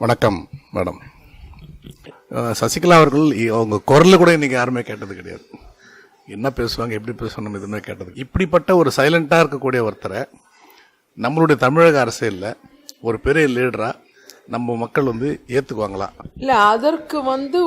வணக்கம் மேடம். சசிகலா அவர்கள் இ- அவங்க குரல் கூட இன்னைக்கு யாருமே கேட்டது கிடையாது. என்ன பேசுவாங்க எப்படி பேசணும் எதுவுமே கேட்டது இப்படிப்பட்ட ஒரு சைலண்டாக இருக்கக்கூடிய ஒருத்தரை நம்மளுடைய தமிழக அரசியலில் ஒரு பெரிய லீடராக நம்ம மக்கள் வந்து ஏற்றுக்குவாங்களா இல்லை அதற்கு வந்து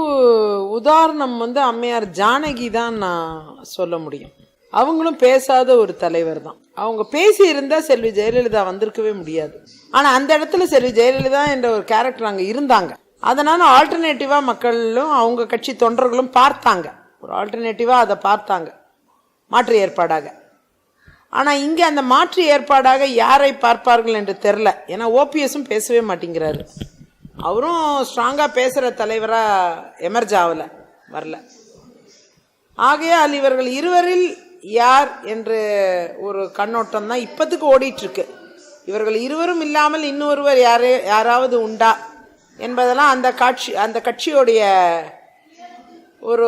உதாரணம் வந்து அம்மையார் ஜானகி தான் நான் சொல்ல முடியும். அவங்களும் பேசாத ஒரு தலைவர் தான். அவங்க பேசி செல்வி ஜெயலலிதா வந்திருக்கவே முடியாது. ஆனால் அந்த இடத்துல செல்வி ஜெயலலிதா என்ற ஒரு கேரக்டர் அங்கே இருந்தாங்க. அதனால் ஆல்டர்னேட்டிவாக மக்களும் அவங்க கட்சி தொண்டர்களும் பார்த்தாங்க. ஒரு ஆல்டர்னேட்டிவாக அதை பார்த்தாங்க. மாற்று ஏற்பாடாக. ஆனால் இங்கே அந்த மாற்று ஏற்பாடாக யாரை பார்ப்பார்கள் என்று தெரில. ஏன்னா ஓபிஎஸும் பேசவே மாட்டேங்கிறாரு. அவரும் ஸ்ட்ராங்காக பேசுகிற தலைவராக எமர்ஜ் ஆகல வரல. ஆகையால் இவர்கள் இருவரில் யார் என்று ஒரு கண்ணோட்டம் தான் இப்போத்துக்கு ஓடிட்டுருக்கு. இவர்கள் இருவரும் இல்லாமல் இன்னொருவர் யாரே யாராவது உண்டா என்பதெல்லாம் அந்த காட்சி அந்த கட்சியோடைய ஒரு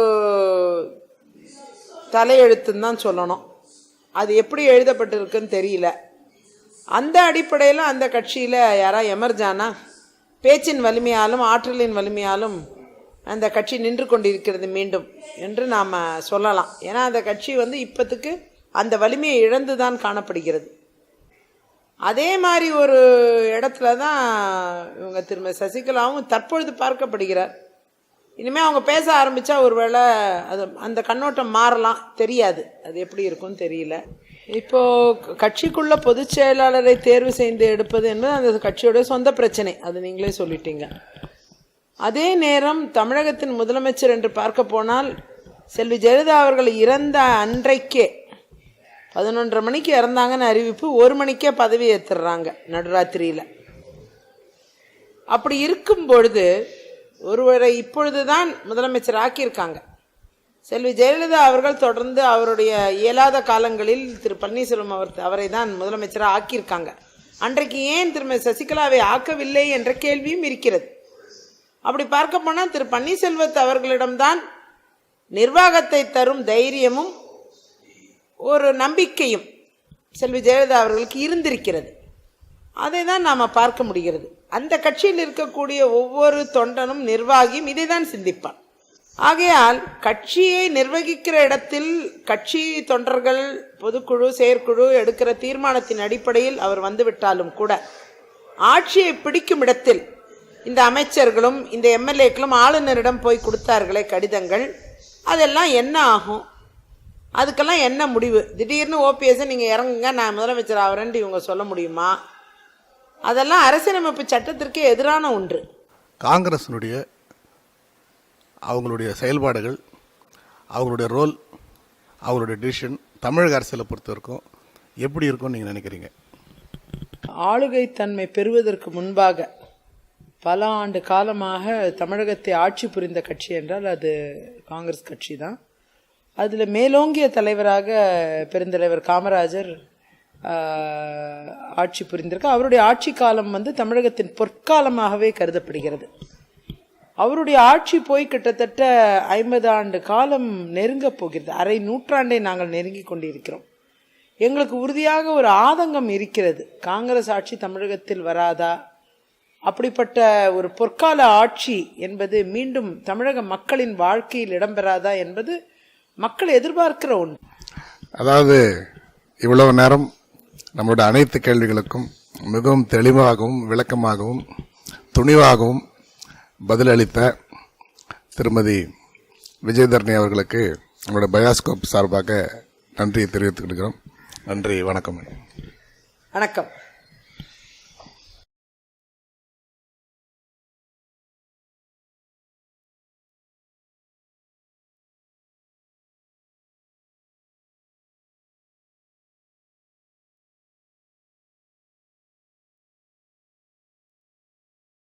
தலையெழுத்துன்னு தான் சொல்லணும். அது எப்படி எழுதப்பட்டிருக்குன்னு தெரியல. அந்த அடிப்படையில் அந்த கட்சியில் யாரா எமர்ஜானா? பேச்சின் வலிமையாலும் ஆற்றலின் வலிமையாலும் அந்த கட்சி நின்று கொண்டிருக்கிறது மீண்டும் என்று நாம் சொல்லலாம். ஏன்னா அந்த கட்சி வந்து இப்பத்துக்கு அந்த வலிமையை இழந்து தான் காணப்படுகிறது. அதே மாதிரி ஒரு இடத்துல தான் இவங்க திரும்ப சசிகலாவும் தற்பொழுது பார்க்கப்படுகிறார். இனிமேல் அவங்க பேச ஆரம்பித்தா ஒருவேளை அது அந்த கண்ணோட்டம் மாறலாம். தெரியாது. அது எப்படி இருக்கும்னு தெரியல. இப்போது கட்சிக்குள்ள பொதுச் செயலாளரை தேர்வு செய்து எடுப்பது என்பது அந்த கட்சியோட சொந்த பிரச்சனை. அது நீங்களே சொல்லிட்டீங்க. அதே நேரம் தமிழகத்தின் முதலமைச்சர் என்று பார்க்க போனால் செல்வி ஜெயலலிதா அவர்கள் இறந்த அன்றைக்கே பதினொன்றரை மணிக்கு இறந்தாங்கன்னு அறிவிப்பு ஒரு மணிக்கே பதவி ஏற்றுறாங்க நடுராத்திரியில். அப்படி இருக்கும் பொழுது ஒருவரை இப்பொழுதுதான் முதலமைச்சர் ஆக்கியிருக்காங்க. செல்வி ஜெயலலிதா அவர்கள் தொடர்ந்து அவருடைய இயலாத காலங்களில் திரு பன்னீர்செல்வம் அவர் அவரை தான் முதலமைச்சராக ஆக்கியிருக்காங்க. அன்றைக்கு ஏன் திரும்ப சசிகலாவை ஆக்கவில்லை என்ற கேள்வியும் இருக்கிறது. அப்படி பார்க்க போனால் திரு பன்னீர்செல்வத் அவர்களிடம்தான் நிர்வாகத்தை தரும் தைரியமும் ஒரு நம்பிக்கையும் செல்வி ஜெயலலிதா அவர்களுக்கு இருந்திருக்கிறது. அதை தான் நாம் பார்க்க முடிகிறது. அந்த கட்சியில் இருக்கக்கூடிய ஒவ்வொரு தொண்டனும் நிர்வாகியும் இதை தான் சிந்திப்பான் ஆகையால் கட்சியை நிர்வகிக்கிற இடத்தில் கட்சி தொண்டர்கள் பொதுக்குழு செயற்குழு எடுக்கிற தீர்மானத்தின் அடிப்படையில் அவர் வந்துவிட்டாலும் கூட ஆட்சியை பிடிக்கும் இடத்தில் இந்த அமைச்சர்களும் இந்த எம்எல்ஏக்களும் ஆளுநரிடம் போய் கொடுத்தார்களே கடிதங்கள். அதெல்லாம் என்ன ஆகும்? அதுக்கெல்லாம் என்ன முடிவு? திடீர்னு ஓபிஎஸ் நீங்கள் இறங்குங்க நான் முதலமைச்சர் ஆகிறேன்ட்டு இவங்க சொல்ல முடியுமா? அதெல்லாம் அரசியலமைப்பு சட்டத்திற்கு எதிரான ஒன்று. காங்கிரஸினுடைய அவங்களுடைய செயல்பாடுகள் அவங்களுடைய ரோல் அவங்களுடைய டிசிஷன் தமிழக அரசியலை பொறுத்த வரைக்கும் எப்படி இருக்கும்னு நீங்கள் நினைக்கிறீங்க? ஆளுகை தன்மை பெறுவதற்கு முன்பாக பல ஆண்டு காலமாக தமிழகத்தை ஆட்சி புரிந்த கட்சி என்றால் அது காங்கிரஸ் கட்சி தான் அதில் மேலோங்கிய தலைவராக பெருந்தலைவர் காமராஜர் ஆட்சி புரிந்திருக்க. அவருடைய ஆட்சி காலம் வந்து தமிழகத்தின் பொற்காலமாகவே கருதப்படுகிறது. அவருடைய ஆட்சி போய் கிட்டத்தட்ட ஐம்பது ஆண்டு காலம் நெருங்கப் போகிறது. அரை நூற்றாண்டை நாங்கள் நெருங்கி கொண்டிருக்கிறோம். எங்களுக்கு உறுதியாக ஒரு ஆதங்கம் இருக்கிறது. காங்கிரஸ் ஆட்சி தமிழகத்தில் வராதா? அப்படிப்பட்ட ஒரு பொற்கால ஆட்சி என்பது மீண்டும் தமிழக மக்களின் வாழ்க்கையில் இடம்பெறாதா என்பது மக்கள் எதிர்பார்க்கிற ஒன்று. அதாவது இவ்வளவு நேரம் நம்மளுடைய அனைத்து கேள்விகளுக்கும் மிகவும் தெளிவாகவும் விளக்கமாகவும் துணிவாகவும் பதிலளித்த திருமதி விஜயதரணி அவர்களுக்கு நம்மளுடைய பயாஸ்கோப் சார்பாக நன்றியை தெரிவித்துக் கொள்கிறோம். நன்றி வணக்கம். வணக்கம்.